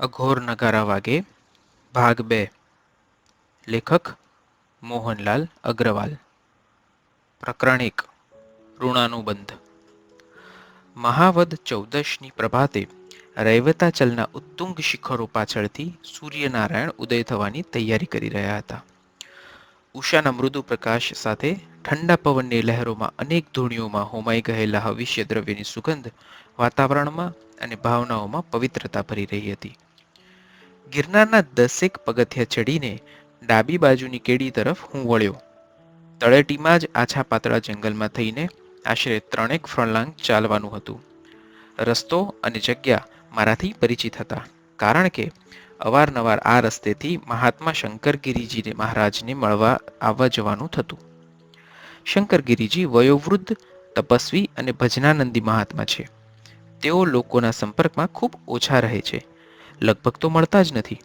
અઘોર નગારા વાગે. ભાગ બે. લેખક મોહનલાલ અગ્રવાલ. પ્રકરણ એક ઋણાનુબંધ. મહાવદ ચૌદશની પ્રભાતે રૈવતાચલના ઉત્તુંગ શિખરો પાછળથી સૂર્યનારાયણ ઉદય થવાની તૈયારી કરી રહ્યા હતા. ઉષાના મૃદુ પ્રકાશ સાથે ઠંડા પવનની લહેરોમાં અનેક ધૂણીઓમાં હોમાઈ ગયેલા હવિષ્ય દ્રવ્યની સુગંધ વાતાવરણમાં અને ભાવનાઓમાં પવિત્રતા ભરી રહી હતી. ગિરનારના દસેક પગથિયા ચડીને ડાબી બાજુની કેડી તરફ હું વળ્યો. તળેટીમાં જ આછા પાતળા જંગલમાં થઈને આશરે ત્રણેક ફળલાંગ ચાલવાનું હતું. રસ્તો અને જગ્યા મારાથી પરિચિત હતા, કારણ કે અવારનવાર આ રસ્તેથી મહાત્મા શંકરગીરીજીને મહારાજને મળવા આવવા જવાનું થતું. શંકરગીરીજી વયોવૃદ્ધ, તપસ્વી અને ભજનાનંદી મહાત્મા છે. તેઓ લોકોના સંપર્કમાં ખૂબ ઓછા રહે છે. લગભગ તો મળતા જ નથી.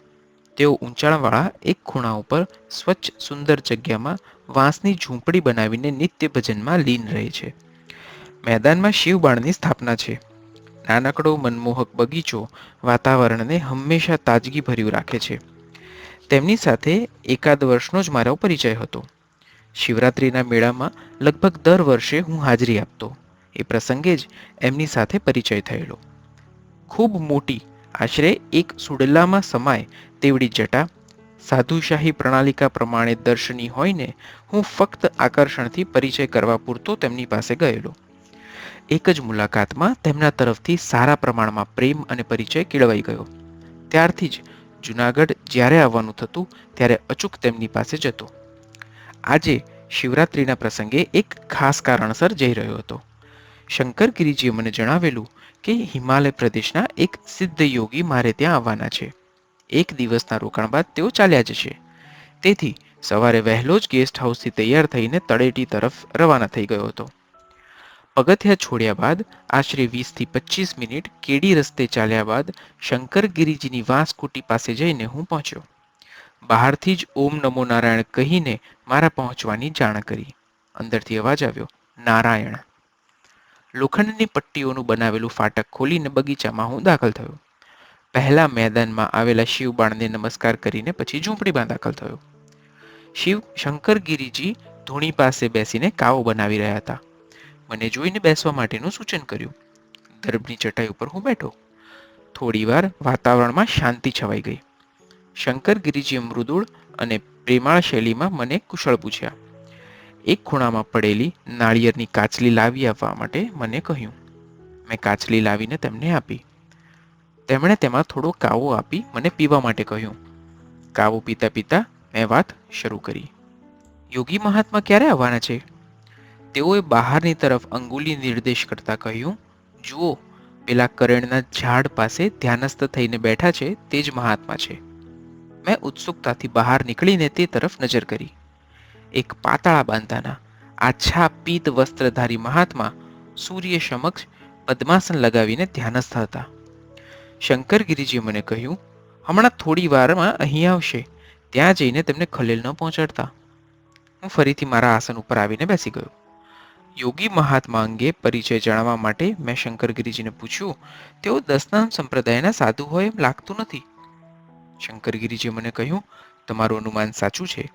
તેઓ ઊંચાણવાળા એક ખૂણા ઉપર સ્વચ્છ સુંદર જગ્યામાં વાંસની ઝૂંપડી બનાવીને નિત્ય ભજનમાં લીન રહે છે. મેદાનમાં શિવબાણની સ્થાપના છે. નાનકડો મનમોહક બગીચો વાતાવરણને હંમેશા તાજગી ભર્યું રાખે છે. તેમની સાથે એકાદ વર્ષનો જ મારો પરિચય હતો. શિવરાત્રિના મેળામાં લગભગ દર વર્ષે હું હાજરી આપતો. એ પ્રસંગે જ એમની સાથે પરિચય થયેલો. ખૂબ મોટી આશરે એક સુડલામાં સમાય તેવડી જટા સાધુશાહી પ્રણાલિકા પ્રમાણે દર્શની હોઈને હું ફક્ત આકર્ષણથી પરિચય કરવા પૂરતો તેમની પાસે ગયેલો. એક જ મુલાકાતમાં તેમના તરફથી સારા પ્રમાણમાં પ્રેમ અને પરિચય કેળવાઈ ગયો. ત્યારથી જ જુનાગઢ જ્યારે આવવાનું થતું ત્યારે અચૂક તેમની પાસે જતો. આજે શિવરાત્રિના પ્રસંગે એક ખાસ કારણસર જઈ રહ્યો હતો. શંકરગીરીજીએ મને જણાવેલું કે હિમાલય પ્રદેશના એક સિદ્ધ યોગી મારે ત્યાં આવવાના છે. એક દિવસના રોકાણ બાદ તેઓ ચાલ્યા જશે. તેથી સવારે વહેલો જ ગેસ્ટ હાઉસથી તૈયાર થઈને તળેટી તરફ રવાના થઈ ગયો હતો. પગથિયા છોડ્યા બાદ આશરે વીસથી પચીસ મિનિટ કેડી રસ્તે ચાલ્યા બાદ શંકરગીરીજીની વાંસકુટી પાસે જઈને હું પહોંચ્યો. બહારથી જ ઓમ નમો નારાયણ કહીને મારા પહોંચવાની જાણ કરી. અંદરથી અવાજ આવ્યો, નારાયણ. લોખંડની પટ્ટીઓનું બનાવેલું ફાટક ખોલીને બગીચામાં હું દાખલ થયો. પહેલા મેદાનમાં આવેલા શિવબાણને નમસ્કાર કરીને પછી ઝૂંપડીમાં દાખલ થયો. શિવ શંકરગીરીજી ધૂણી પાસે બેસીને કાવો બનાવી રહ્યા હતા. મને જોઈને બેસવા માટેનું સૂચન કર્યું. દર્ભની ચટાઈ ઉપર હું બેઠો. થોડીવાર વાતાવરણમાં શાંતિ છવાઈ ગઈ. શંકરગીરીજીએ મૃદુળ અને પ્રેમાળ શૈલીમાં મને કુશળ પૂછ્યા. એક ખૂણામાં પડેલી નાળિયેરની કાચલી લાવી આપવા માટે મને કહ્યું. મેં કાચલી લાવીને તેમને આપી. તેમણે તેમાં થોડો કાવો આપી મને પીવા માટે કહ્યું. કાવો પીતા પીતા મેં વાત શરૂ કરી. યોગી મહાત્મા ક્યારે આવવાના છે? તેઓએ બહારની તરફ અંગુલી નિર્દેશ કરતા કહ્યું. જુઓ, પેલા કરેણના ઝાડ પાસે ધ્યાનસ્થ થઈને બેઠા છે તે જ મહાત્મા છે. મેં ઉત્સુકતાથી બહાર નીકળીને તે તરફ નજર કરી. એક પાતાળા બાંધાના આછા પીત વસ્ત્રધારી મહાત્મા સૂર્ય સમક્ષ પદ્માસન લગાવીને ધ્યાનસ્થ હતા. શંકરગીરીજીએ મને કહ્યું, હમણાં થોડી વારમાં અહીં આવશે, ત્યાં જઈને તેમને ખલેલ ન પહોંચાડતા. હું ફરીથી મારા આસન ઉપર આવીને બેસી ગયો. યોગી મહાત્મા અંગે પરિચય જાણવા માટે મેં શંકરગીરીજીને પૂછ્યું, તેઓ દસનામ સંપ્રદાયના સાધુ હોય એમ લાગતું નથી? શંકરગીરીજીએ મને કહ્યું, તમારું અનુમાન સાચું છે.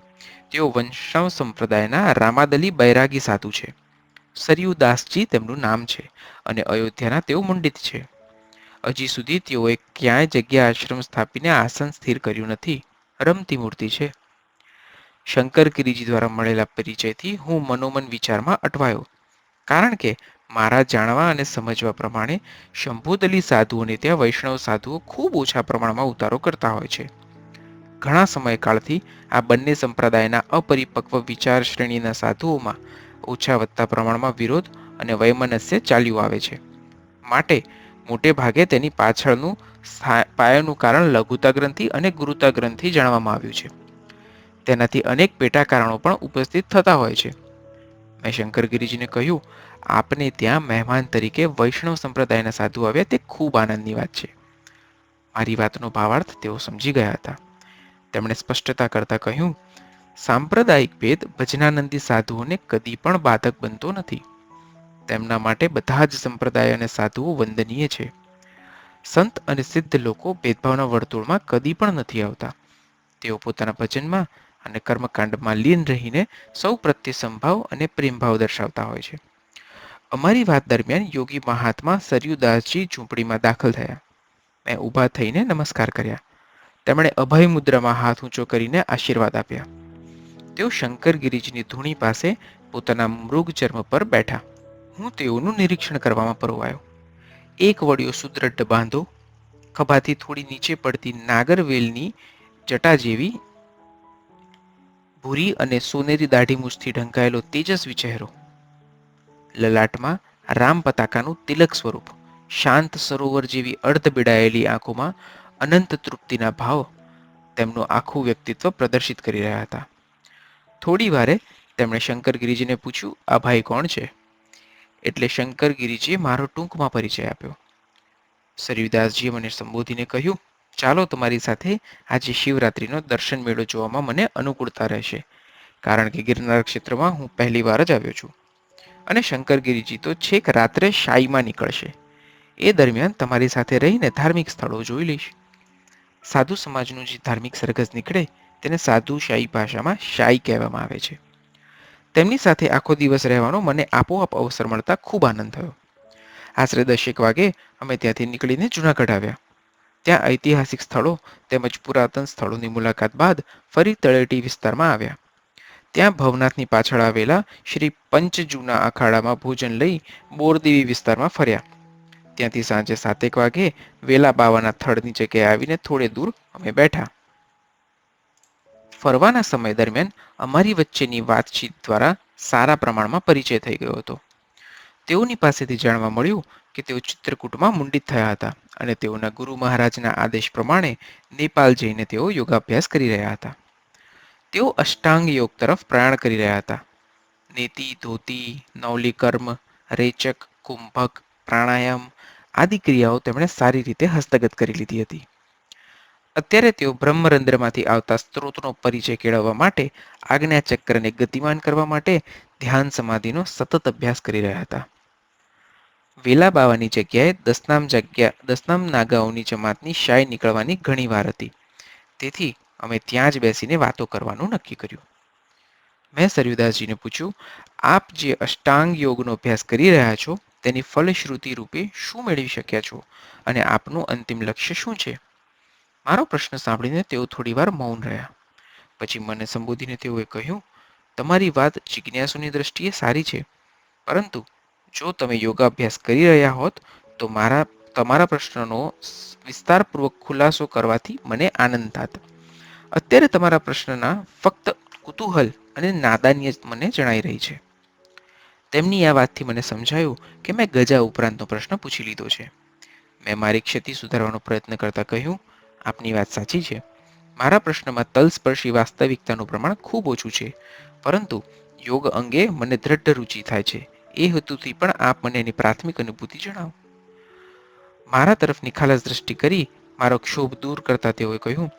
તેઓ વંશવ સંપ્રદાયના રામાદલી બૈરાગી સાધુ છે. સરયુદાસજી તેમનું નામ છે અને અયોધ્યાના તેઓ મંડિત છે. હજી સુધી તેઓએ ક્યાંય જગ્યા આશ્રમ સ્થાપીને આસન સ્થિર કર્યું નથી. રમતી મૂર્તિ છે. શંકરગીરીજી દ્વારા મળેલા પરિચયથી હું મનોમન વિચારમાં અટવાયો. કારણ કે મારા જાણવા અને સમજવા પ્રમાણે શંભુદલી સાધુઓને ત્યાં વૈષ્ણવ સાધુઓ ખૂબ ઓછા પ્રમાણમાં ઉતારો કરતા હોય છે. ઘણા સમયકાળથી આ બંને સંપ્રદાયના અપરિપક્વ વિચાર શ્રેણીના સાધુઓમાં ઓછા વધતા પ્રમાણમાં વિરોધ અને વૈમનસ્ય ચાલ્યું આવે છે. માટે મોટે ભાગે તેની પાછળનું પાયાનું કારણ લઘુતા ગ્રંથિ અને ગુરુતા ગ્રંથિ જાણવામાં આવ્યું છે. તેનાથી અનેક પેટા કારણો પણ ઉપસ્થિત થતા હોય છે. મેં શંકરગીરીજીને કહ્યું, આપને ત્યાં મહેમાન તરીકે વૈષ્ણવ સંપ્રદાયના સાધુ આવ્યા તે ખૂબ આનંદની વાત છે. મારી વાતનો ભાવાર્થ તેઓ સમજી ગયા હતા. તેમણે સ્પષ્ટતા કરતા કહ્યું, સાંપ્રદાયિક ભેદ ભજનાનંદી સાધુઓને કદી પણ બાધક બનતો નથી. તેમના માટે બધા જ સંપ્રદાય અને સાધુઓ વંદનીય છે. સંત અને સિદ્ધ લોકો ભેદભાવના વર્તુળમાં કદી પણ નથી આવતા. તેઓ પોતાના ભજનમાં અને કર્મકાંડમાં લીન રહીને સૌ પ્રત્યે સંભાવ અને પ્રેમભાવ દર્શાવતા હોય છે. અમારી વાત દરમિયાન યોગી મહાત્મા સરયુદાસજી ઝૂંપડીમાં દાખલ થયા. મેં ઊભા થઈને નમસ્કાર કર્યા. તેમણે અભય મુદ્રામાં હાથ ઊંચો કરીને આશીર્વાદ આપ્યા. તેઓ શંકરગીરીજીની ધૂણી પાસે પોતાના મૃગ ચર્મ પર બેઠા. હું તેઓનું નિરીક્ષણ કરવામાં પરોવાયો. એક વડીયો સુદ્રઢ બાંધો, ખભાથી થોડી નીચે પડતી નાગરવેલની જટા જેવી ભૂરી અને સોનેરી દાઢી મૂછથી ઢંકાયેલો તેજસ્વી ચહેરો. લલાટમાં રામ પતાકાનું તિલક સ્વરૂપ, શાંત સરોવર જેવી અર્ધ બિડાયેલી આંખોમાં અનંત તૃપ્તિના ભાવ તેમનું આખું વ્યક્તિત્વ પ્રદર્શિત કરી રહ્યા હતા. થોડી વારે તેમણે શંકર ગિરિજીને પૂછ્યું, આ ભાઈ કોણ છે? એટલે શંકર ગિરિજીએ મારો ટૂંકમાં પરિચય આપ્યો. સરયુદાસજીએ મને સંબોધીને કહ્યું, ચાલો તમારી સાથે આજે શિવરાત્રિનો દર્શન મેળો જોવામાં મને અનુકૂળતા રહેશે, કારણ કે ગિરનાર ક્ષેત્રમાં હું પહેલી વાર જ આવ્યો છું. અને શંકરગીરીજી તો છેક રાત્રે શાહીમાં નીકળશે. એ દરમિયાન તમારી સાથે રહીને ધાર્મિક સ્થળો જોઈ લઈશ. સાધુ સમાજનું જે ધાર્મિક સરઘસ નીકળે, તેને સાધુ શાહી ભાષામાં શાહી કહેવામાં આવે છે. તેમની સાથે આખો દિવસ રહેવાનો મને આપોઆપ અવસર મળતા ખૂબ આનંદ થયો. આશરે દસેક વાગે અમે ત્યાંથી નીકળીને જૂનાગઢ આવ્યા. ત્યાં ઐતિહાસિક સ્થળો તેમજ પુરાતન સ્થળોની મુલાકાત બાદ ફરી તળેટી વિસ્તારમાં આવ્યા. ત્યાં ભવનાથની પાછળ આવેલા શ્રી પંચજૂના અખાડામાં ભોજન લઈ બોરદેવી વિસ્તારમાં ફર્યા. ત્યાંથી સાંજે સાતેક વાગે વેલા બાવાના થડની જગ્યાએ આવીને થોડે દૂર અમે બેઠા. ફરવાના સમય દરમિયાન અમારી વચ્ચેની વાતચીત દ્વારા સારા પ્રમાણમાં પરિચય થઈ ગયો હતો. તેઓની પાસેથી જાણવા મળ્યું કે તેઓ ચિત્રકૂટમાં મુંડિત થયા હતા અને તેઓના ગુરુ મહારાજના આદેશ પ્રમાણે નેપાલ જઈને તેઓ યોગાભ્યાસ કરી રહ્યા હતા. તેઓ અષ્ટાંગ યોગ તરફ પ્રયાણ કરી રહ્યા હતા. નેતિ, ધોતી, નવલી કર્મ, રેચક, કુંભક પ્રાણાયામ આદિ ક્રિયાઓ તેમણે સારી રીતે હસ્તગત કરી લીધી હતી. અત્યારે તેઓ બ્રહ્મરંધ્રમાંથી આવતા સ્ત્રોતનો પરિચય કેળવવા માટે, આજ્ઞા ચક્રને ગતિમાન કરવા માટે ધ્યાન સમાધિનો સતત અભ્યાસ કરી રહ્યા હતા. વેલા બાવાની જગ્યાએ દસનામ જગ્યા, દસનામ નાગાઓની જમાતની શાય નીકળવાની ઘણી વાર હતી. તેથી અમે ત્યાં જ બેસીને વાતો કરવાનું નક્કી કર્યું. મેં સરયુદાસજીને પૂછ્યું, આપ જે અષ્ટાંગ યોગનો અભ્યાસ કરી રહ્યા છો તેની ફલશ્રુતિ રૂપે શું મેળવી શક્યા છો? અને આપનું અંતિમ લક્ષ્ય શું છે? મારો પ્રશ્ન સાંભળીને તેઓ થોડીવાર મૌન રહ્યા. પછી મને સંબોધીને તેઓએ કહ્યું, તમારી વાત જિજ્ઞાસુની દ્રષ્ટિએ સારી છે. પરંતુ જો તમે યોગાભ્યાસ કરી રહ્યા હોત, તો મારા, તમારા પ્રશ્નનો વિસ્તારપૂર્વક ખુલાસો કરવાથી મને આનંદ થાત. અત્યારે તમારા પ્રશ્નના ફક્ત કુતૂહલ અને નાદાનીય મને જણાઈ રહી છે. તેમની આ વાતથી મને સમજાયું કે મેં ગજા ઉપરાંતનો પ્રશ્ન પૂછી લીધો છે. મેં મારી ક્ષતિ સુધારવાનો પ્રયત્ન કરતા કહ્યું, આપની વાત સાચી છે. મારા પ્રશ્નમાં તલસ્પર્શી વાસ્તવિકતાનું પ્રમાણ ખૂબ ઓછું છે. પરંતુ યોગ અંગે મને દ્રઢ રુચિ થાય છે. એ હેતુથી પણ આપ મને એની પ્રાથમિક અનુભૂતિ જણાવો. મારા તરફ નિખાલસ દ્રષ્ટિ કરી મારો ક્ષોભ દૂર કરતા તેઓએ કહ્યું,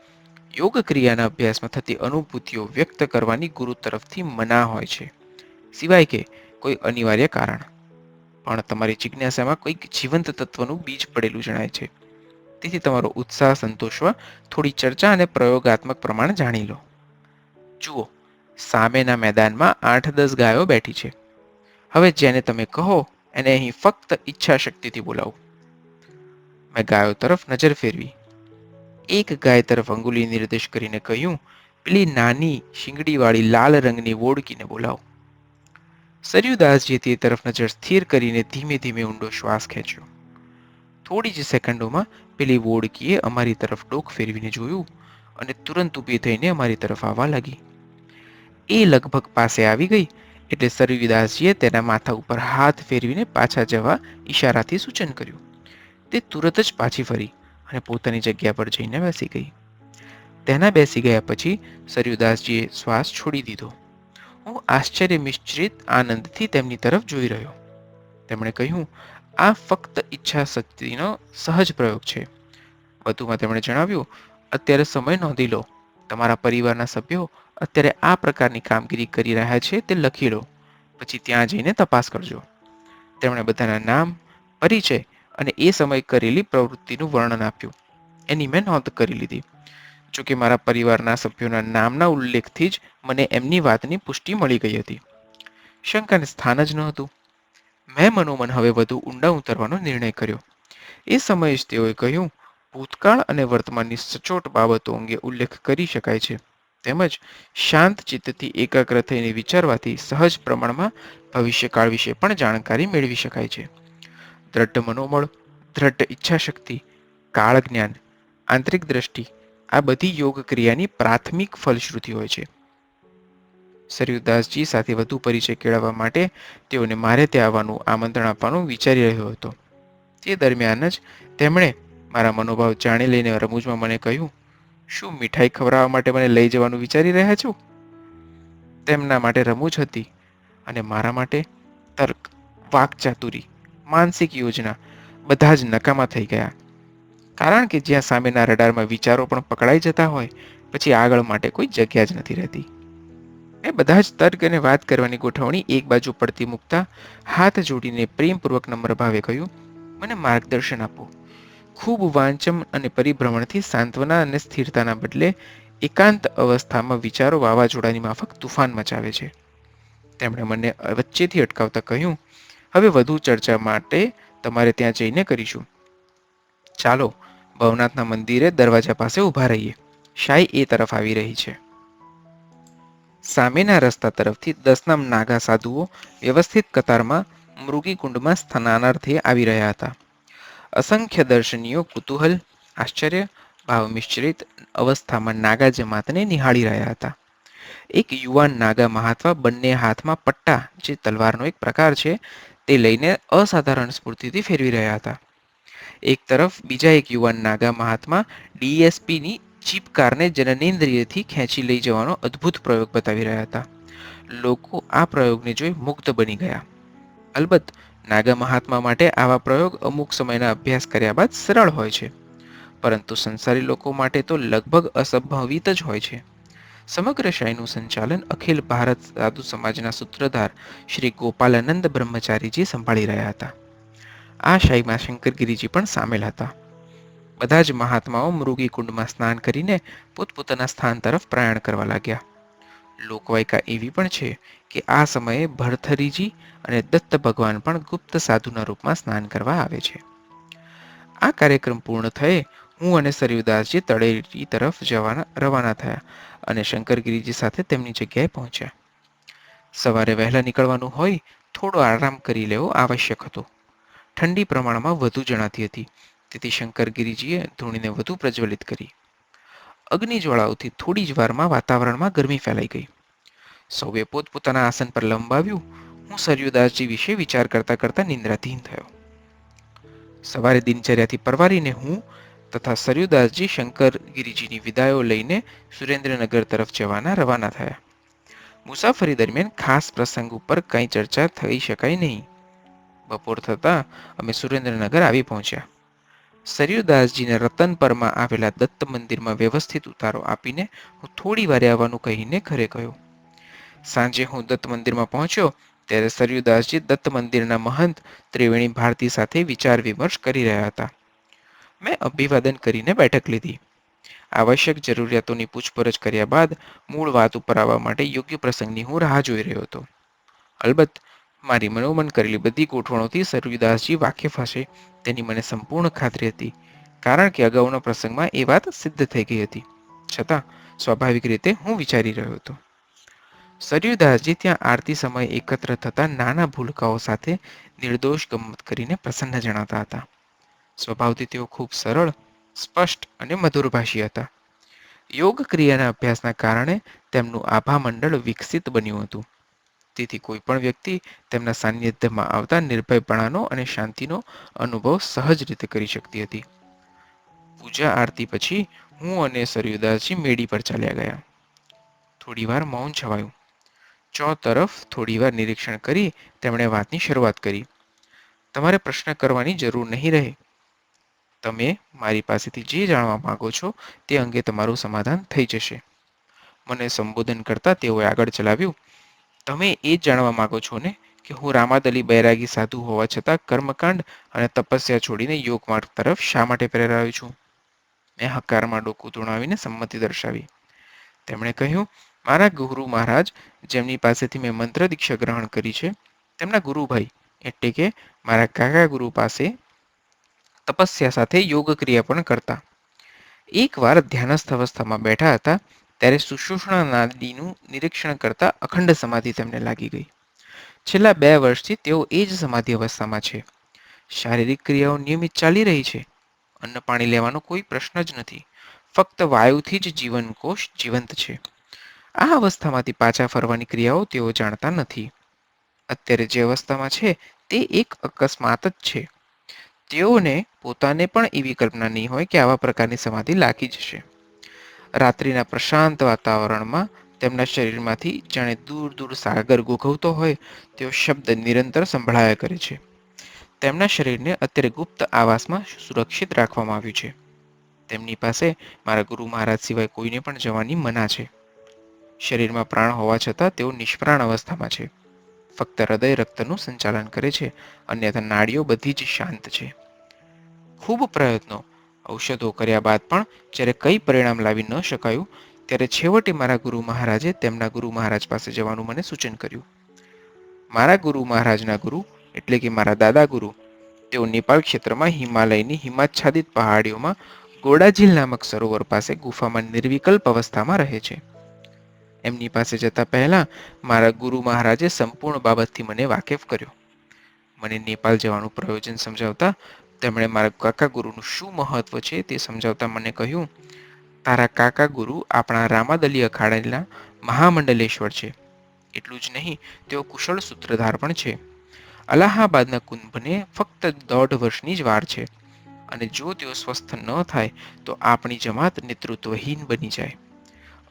યોગ ક્રિયાના અભ્યાસમાં થતી અનુભૂતિઓ વ્યક્ત કરવાની ગુરુ તરફથી મના હોય છે. સિવાય કે કોઈ અનિવાર્ય કારણ. પણ તમારી જિજ્ઞાસામાં કોઈક જીવંત તત્વનું બીજ પડેલું જણાય છે. તેથી તમારો ઉત્સાહ સંતોષવા થોડી ચર્ચા અને પ્રયોગાત્મક પ્રમાણ જાણી લો. જુઓ, સામેના મેદાનમાં આઠ દસ ગાયો બેઠી છે. હવે જેને તમે કહો, એને અહીં ફક્ત ઈચ્છા શક્તિથી બોલાવો. મેં ગાયો તરફ નજર ફેરવી. એક ગાય તરફ અંગુલી નિર્દેશ કરીને કહ્યું, પેલી નાની, શીંગડીવાળી લાલ રંગની વોડકીને બોલાવો. સરયુદાસજી તે તરફ નજર સ્થિર કરીને ધીમે ધીમે ઊંડો શ્વાસ ખેંચ્યો. થોડી જ સેકન્ડોમાં પેલી વોડકીએ અમારી તરફ ડોક ફેરવીને જોયું અને તુરંત ઊભી થઈને અમારી તરફ આવવા લાગી. એ લગભગ પાસે આવી ગઈ એટલે સરયુદાસજીએ તેના માથા ઉપર હાથ ફેરવીને પાછા જવા ઈશારાથી સૂચન કર્યું. તે તુરત જ પાછી ફરી અને પોતાની જગ્યા પર જઈને બેસી ગઈ. તેના બેસી ગયા પછી સરયુદાસજીએ શ્વાસ છોડી દીધો. હું આશ્ચર્ય મિશ્રિત આનંદથી તેમની તરફ જોઈ રહ્યો. તેમણે કહ્યું, આ ફક્ત ઈચ્છા શક્તિનો સહજ પ્રયોગ છે. વધુમાં તેમણે જણાવ્યું, અત્યારે સમય નોંધી લો. તમારા પરિવારના સભ્યો અત્યારે આ પ્રકારની કામગીરી કરી રહ્યા છે તે લખી લો. પછી ત્યાં જઈને તપાસ કરજો. તેમણે બધાના નામ, પરિચય અને એ સમયે કરેલી પ્રવૃત્તિનું વર્ણન આપ્યું. એની મેં નોંધ કરી લીધી. જોકે મારા પરિવારના સભ્યોના નામના ઉલ્લેખથી જ મને એમની વાતની પુષ્ટિ મળી ગઈ હતી. શંકાને સ્થાન જ ન હતું. મેં મનોમન હવે વધુ ઊંડા ઉતરવાનો નિર્ણય કર્યો. એ સમયે જ તેઓએ કહ્યું, ભૂતકાળ અને વર્તમાનની સચોટ બાબતો અંગે ઉલ્લેખ કરી શકાય છે. તેમજ શાંત ચિત્તથી એકાગ્ર થઈને વિચારવાથી સહજ પ્રમાણમાં ભવિષ્યકાળ વિશે પણ જાણકારી મેળવી શકાય છે. દ્રઢ મનોબળ, દ્રઢ ઈચ્છાશક્તિ કાળ જ્ઞાન આંતરિક દ્રષ્ટિ આ બધી યોગ ક્રિયાની પ્રાથમિક ફલશ્રુતિ હોય છે. સરયુદાસજી સાથે વધુ પરિચય કેળવવા માટે તેઓને મારે ત્યાં આવવાનું, આમંત્રણ આપવાનું વિચારી રહ્યો હતો. તે દરમિયાન જ તેમણે મારા મનોભાવ જાણી લઈને રમૂજમાં મને કહ્યું, શું મીઠાઈ ખવડાવવા માટે મને લઈ જવાનું વિચારી રહ્યા છો? તેમના માટે રમૂજ હતી અને મારા માટે તર્ક, વાકચાતુરી, માનસિક યોજના બધા જ નકામા થઈ ગયા. કારણ કે જ્યાં સામેના રડારમાં વિચારો પણ પકડાઈ જતા હોય, પછી આગળ માટે કોઈ જગ્યા જ નથી રહેતી. એ બધા જ તર્ક અને વાત કરવાની ગોઠવણી એક બાજુ પડતી મૂકતા, હાથ જોડીને પ્રેમપૂર્વક નમ્ર ભાવે કહ્યું, મને માર્ગદર્શન આપો. ખૂબ વાંચન અને પરિભ્રમણથી સાંત્વના અને સ્થિરતાના બદલે એકાંત અવસ્થામાં વિચારો વાવાઝોડાની માફક તુફાન મચાવે છે. તેમણે મને વચ્ચેથી અટકાવતા કહ્યું, હવે વધુ ચર્ચા માટે તમારે ત્યાં જઈને કરીશું. ચાલો ભવનાથના મંદિરે દરવાજા પાસે ઊભા રહીએ. શાહી એ તરફ આવી રહી છે. સામેના રસ્તા તરફથી દસનામ નાગા સાધુઓ વ્યવસ્થિત કતારમાં મૃગીકુંડમાં સ્થાનાર્થે આવી રહ્યા હતા. અસંખ્ય દર્શનીઓ કુતૂહલ, આશ્ચર્ય ભાવ મિશ્રિત અવસ્થામાં નાગા જમાતને નિહાળી રહ્યા હતા. એક યુવાન નાગા મહાત્મા બંને હાથમાં પટ્ટા, જે તલવારનો એક પ્રકાર છે, તે લઈને અસાધારણ સ્ફૂર્તિથી ફેરવી રહ્યા હતા. એક તરફ બીજા એક યુવાન નાગા મહાત્મા ડીએસપીની ચીપ કારને જનનેન્દ્રિયથી ખેંચી લઈ જવાનો અદ્ભુત પ્રયોગ બતાવી રહ્યા હતા. લોકો આ પ્રયોગને જોઈ મુગ્ધ બની ગયા. અલબત્ત, નાગા મહાત્મા માટે આવા પ્રયોગ અમુક સમયના અભ્યાસ કર્યા બાદ સરળ હોય છે. પરંતુ સંસારી લોકો માટે તો લગભગ અસંભવિત જ હોય છે. સમગ્ર શાહીનું સંચાલન અખિલ ભારત સાધુ સમાજના સૂત્રધાર શ્રી ગોપાલાનંદ બ્રહ્મચારીજી સંભાળી રહ્યા હતા. આ શાહીમાં શંકરગીરીજી પણ સામેલ હતા. બધા જ મહાત્માઓ મૃગી કુંડમાં સ્નાન કરીને પોતપોતાના સ્થાન તરફ પ્રયાણ કરવા લાગ્યા. લોકવાયકા એવી પણ છે કે આ સમયે ભરથરીજી અને દત્ત ભગવાન પણ ગુપ્ત સાધુના રૂપમાં સ્નાન કરવા આવે છે. આ કાર્યક્રમ પૂર્ણ થયે હું અને સરયુદાસજી તળેટી તરફ જવાના, રવાના થયા અને શંકરગીરીજી સાથે તેમની જગ્યાએ પહોંચ્યા. સવારે વહેલા નીકળવાનું હોય થોડો આરામ કરી લેવો આવશ્યક હતો. ઠંડી પ્રમાણમાં વધુ જણાતી હતી. તેથી શંકરગીરીજીએ ધૂણીને વધુ પ્રજ્વલિત કરી. અગ્નિજ્વાળાઓથી થોડી જ વારમાં વાતાવરણમાં ગરમી ફેલાઈ ગઈ. સૌએ પોતપોતાના આસન પર લંબાવ્યું. હું સરયુદાસજી વિશે વિચાર કરતા કરતા નિંદ્રાધીન થયો. સવારે દિનચર્યાથી પરવારીને હું તથા સરયુદાસજી શંકરગીરીજીની વિદાયો લઈને સુરેન્દ્રનગર તરફ જવાના રવાના થયા. મુસાફરી દરમિયાન ખાસ પ્રસંગ ઉપર કંઈ ચર્ચા થઈ શકાય નહીં. બપોર થતાં અમે સુરેન્દ્રનગર આવી પહોંચ્યા. સરયુદાસજીને રતનપરમાં આવેલા દત્ત મંદિરમાં વ્યવસ્થિત ઉતારો આપીને હું થોડી વારે આવવાનું કહીને ઘરે ગયો. સાંજે હું દત્ત મંદિરમાં પહોંચ્યો ત્યારે સરયુદાસજી દત્ત મંદિરના મહંત ત્રિવેણી ભારતી સાથે વિચાર વિમર્શ કરી રહ્યા હતા. મેં અભિવાદન કરીને બેઠક લીધી. આવશ્યક જરૂરિયાતોની પૂછપરછ કર્યા બાદ મૂળ વાત ઉપર આવવા માટે યોગ્ય પ્રસંગની હું રાહ જોઈ રહ્યો હતો. અલબત્ત મારી મનોમન કરેલી બધી ગોઠવણોથી સરયુદાસજી વાકેફ હશે, તેની મને સંપૂર્ણ ખાતરી હતી, કારણ કે અગાઉના પ્રસંગમાં એ વાત સિદ્ધ થઈ ગઈ હતી. છતાં, સ્વાભાવિક રીતે હું વિચારી રહ્યો હતો. સરયુદાસજી ત્યાં આરતી સમયે એકત્ર થતા નાના ભૂલકાઓ સાથે નિર્દોષ ગમત કરીને પ્રસન્ન જણાતા હતા. સ્વભાવથી તેઓ ખૂબ સરળ, સ્પષ્ટ અને મધુરભાષી હતા. યોગ ક્રિયાના અભ્યાસના કારણે તેમનું આભા મંડળ વિકસિત બન્યું હતું. તેથી કોઈ પણ વ્યક્તિ તેમના સાનિધ્યમાં આવતા નિર્ભયપણાનો અને શાંતિનો અનુભવ સહજ રીતે કરી શકતી હતી. પૂજા આરતી પછી હું અને સરયુદાસજી મેડી પર ચાલ્યા ગયા. થોડીવાર મૌન છવાયું. ચો તરફ થોડીવાર નિરીક્ષણ કરી તેમણે વાતની શરૂઆત કરી. તમારે પ્રશ્ન કરવાની જરૂર નહીં રહે. તમે મારી પાસેથી જે જાણવા માંગો છો તે અંગે તમારું સમાધાન થઈ જશે. મને સંબોધન કરતા તેઓએ આગળ ચલાવ્યું. તમે એ જાણવા માગો છો ને કે હું રામાદલી બૈરાગી સાધુ હોવા છતાં કર્મકાંડ અને તપસ્યા છોડીને યોગ માર્ગ તરફ શા માટે પ્રેરાયો છું? મેં હકારમાં ડોકું તોડાવીને સંમતિ દર્શાવી. તેમણે કહ્યું, મારા ગુરુ મહારાજ, જેમની પાસેથી મેં મંત્ર દીક્ષા ગ્રહણ કરી છે, તેમના ગુરુભાઈ, એટલે કે મારા કાકા ગુરુ પાસે તપસ્યા સાથે યોગ ક્રિયા પણ કરતા. એકવાર ધ્યાનસ્થ અવસ્થામાં બેઠા હતા ત્યારે સુષુષ્ણા નાદીનું નિરીક્ષણ કરતા અખંડ સમાધિ તેમને લાગી ગઈ. છેલ્લા બે વર્ષથી તેઓ એ જ સમાધિ અવસ્થામાં છે. શારીરિક ક્રિયાઓ નિયમિત ચાલી રહી છે. અન્ન પાણી લેવાનો કોઈ પ્રશ્ન જ નથી. ફક્ત વાયુથી જ જીવનકોષ જીવંત છે. આ અવસ્થામાંથી પાછા ફરવાની ક્રિયાઓ તેઓ જાણતા નથી. અત્યારે જે અવસ્થામાં છે તે એક અકસ્માત જ છે. તેઓને પોતાને પણ એવી કલ્પના નહીં હોય કે આવા પ્રકારની સમાધિ લાગી જશે. રાત્રિના પ્રશાંત વાતાવરણમાં તેમના શરીરમાંથી જાણે દૂર દૂર સાગર ગોઘવતો હોય તેવો શબ્દ નિરંતર સંભળાયા કરે છે. તેમના શરીરને અત્યારે ગુપ્ત આવાસમાં સુરક્ષિત રાખવામાં આવ્યું છે. તેમની પાસે મારા ગુરુ મહારાજ સિવાય કોઈને પણ જવાની મના છે. શરીરમાં પ્રાણ હોવા છતાં તેઓ નિષ્પ્રાણ અવસ્થામાં છે. ફક્ત હૃદય રક્તનું સંચાલન કરે છે, અન્યથા નાડીઓ બધી જ શાંત છે. ખૂબ પ્રયત્નો ઔષધો કર્યા બાદ પણ જ્યારે કંઈ પરિણામ લાવી ન શકાયું, ત્યારે છેવટે મારા ગુરુ મહારાજે તેમના ગુરુ મહારાજ પાસે જવાનું મને સૂચન કર્યું. મારા ગુરુ મહારાજના ગુરુ એટલે કે મારા દાદા ગુરુ, તેઓ નેપાળ ક્ષેત્રમાં હિમાલયની હિમાચ્છાદિત પહાડીઓમાં ગોડાઝીલ નામક સરોવર પાસે ગુફામાં નિર્વિકલ્પ અવસ્થામાં રહે છે. એમની પાસે જતા પહેલાં મારા ગુરુ મહારાજે સંપૂર્ણ બાબતથી મને વાકેફ કર્યો. મને નેપાળ જવાનું પ્રયોજન સમજાવતા તેમણે મારા કાકા ગુરુનું શું મહત્વ છે તે સમજાવતા મને કહ્યું, તારા કાકા ગુરુ આપણા રામાદલી અખાડાના મહામંડલેશ્વર છે. એટલું જ નહીં, તેઓ કુશળ સૂત્રધાર પણ છે. અલાહાબાદના કુંભને ફક્ત દોઢ વર્ષની જ વાર છે. અને જો તેઓ સ્વસ્થ ન થાય, તો આપણી જમાત નેતૃત્વહીન બની જાય.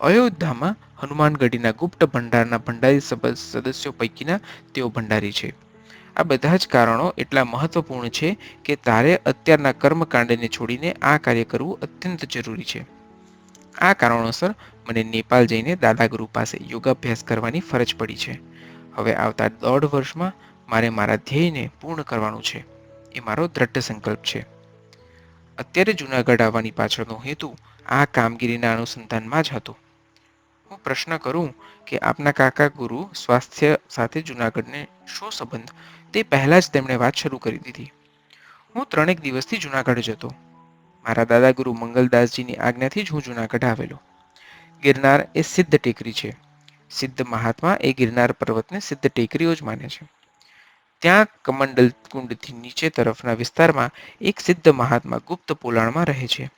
અયોધ્યામાં હનુમાનગઢીના ગુપ્ત ભંડારના ભંડારી સદસ્યો પૈકીના તેઓ ભંડારી છે. આ બધા જ કારણો એટલા મહત્વપૂર્ણ છે કે તારે અત્યારના કર્મકાંડને છોડીને આ કાર્ય કરવું અત્યંત જરૂરી છે. આ કારણોસર મને નેપાલ જઈને દાદાગુરુ પાસે યોગાભ્યાસ કરવાની ફરજ પડી છે. હવે આવતા દોઢ વર્ષમાં મારે મારા ધ્યેયને પૂર્ણ કરવાનું છે. એ મારો દ્રઢ સંકલ્પ છે. અત્યારે જૂનાગઢ આવવાની પાછળનો હેતુ આ કામગીરીના અનુસંધાનમાં જ હતો. હું પ્રશ્ન કરું કે આપના કાકા ગુરુ સ્વાસ્થ્ય સાથે જૂનાગઢને શો સંબંધ? તે પહેલાં જ તેમણે વાત શરૂ કરી દીધી. હું ત્રણેક દિવસથી જૂનાગઢ જતો. મારા દાદા ગુરુ મંગલદાસજીની આજ્ઞાથી જ હું જૂનાગઢ આવેલો. ગિરનાર એ સિદ્ધ ટેકરી છે. સિદ્ધ મહાત્મા એ ગિરનાર પર્વતને સિદ્ધ ટેકરીઓ જ માને છે. ત્યાં કમંડલ કુંડથી નીચે તરફના વિસ્તારમાં એક સિદ્ધ મહાત્મા ગુપ્ત પોલાણમાં રહે છે.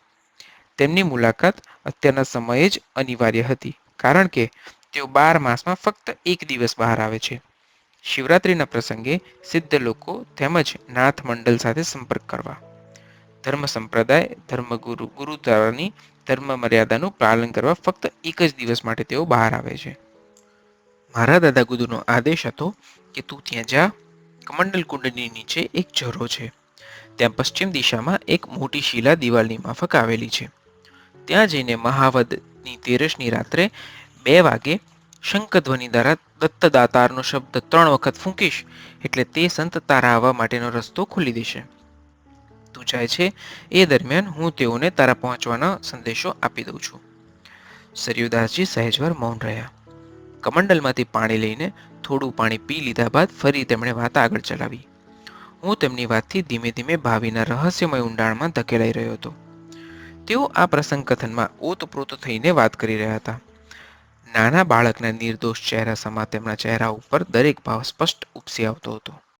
તેમની મુલાકાત અત્યારના સમયે જ અનિવાર્ય હતી. કારણ કે તેઓ બાર માસમાં ફક્ત એક દિવસ બહાર આવે છે. શિવરાત્રિના પ્રસંગે સિદ્ધ લોકો તેમજ નાથ મંડળ સાથે સંપર્ક કરવા. ધર્મ સંપ્રદાય ધર્મગુરુ ગુરુદ્વારાની ધર્મ મર્યાદાનું પાલન કરવા ફક્ત એક જ દિવસ માટે તેઓ બહાર આવે છે. મારા દાદા ગુરુનો આદેશ હતો કે તું ત્યાં જા, કમંડલ કુંડની નીચે એક ઝરો છે. ત્યાં પશ્ચિમ દિશામાં એક મોટી શિલા દિવાલની માફક આવેલી છે. ત્યાં જઈને મહાવદની તેરસની રાત્રે બે વાગે શંખધ્વનિ દ્વારા દત્તદાતારનો શબ્દ ત્રણ વખત ફૂંકીશ એટલે તે સંત તારા આવવા માટેનો રસ્તો ખોલી દેશે. તું જાય છે, એ દરમિયાન હું તેઓને તારા પહોંચવાનો સંદેશો આપી દઉં છું. સરયુદાસજી સહેજવાર મૌન રહ્યા. કમંડલમાંથી પાણી લઈને થોડું પાણી પી લીધા બાદ ફરી તેમણે વાત આગળ ચલાવી. હું તેમની વાતથી ધીમે ધીમે ભાવિના રહસ્યમય ઊંડાણમાં ધકેલાઈ રહ્યો હતો. તેઓ આ પ્રસંગ કથનમાં ઓતપ્રોત થઈને વાત કરી રહ્યા હતા. નાના બાળકના નિર્દોષ ચહેરા સમા તેમના ચહેરા ઉપર દરેક ભાવ સ્પષ્ટ ઉપસી આવતો હતો.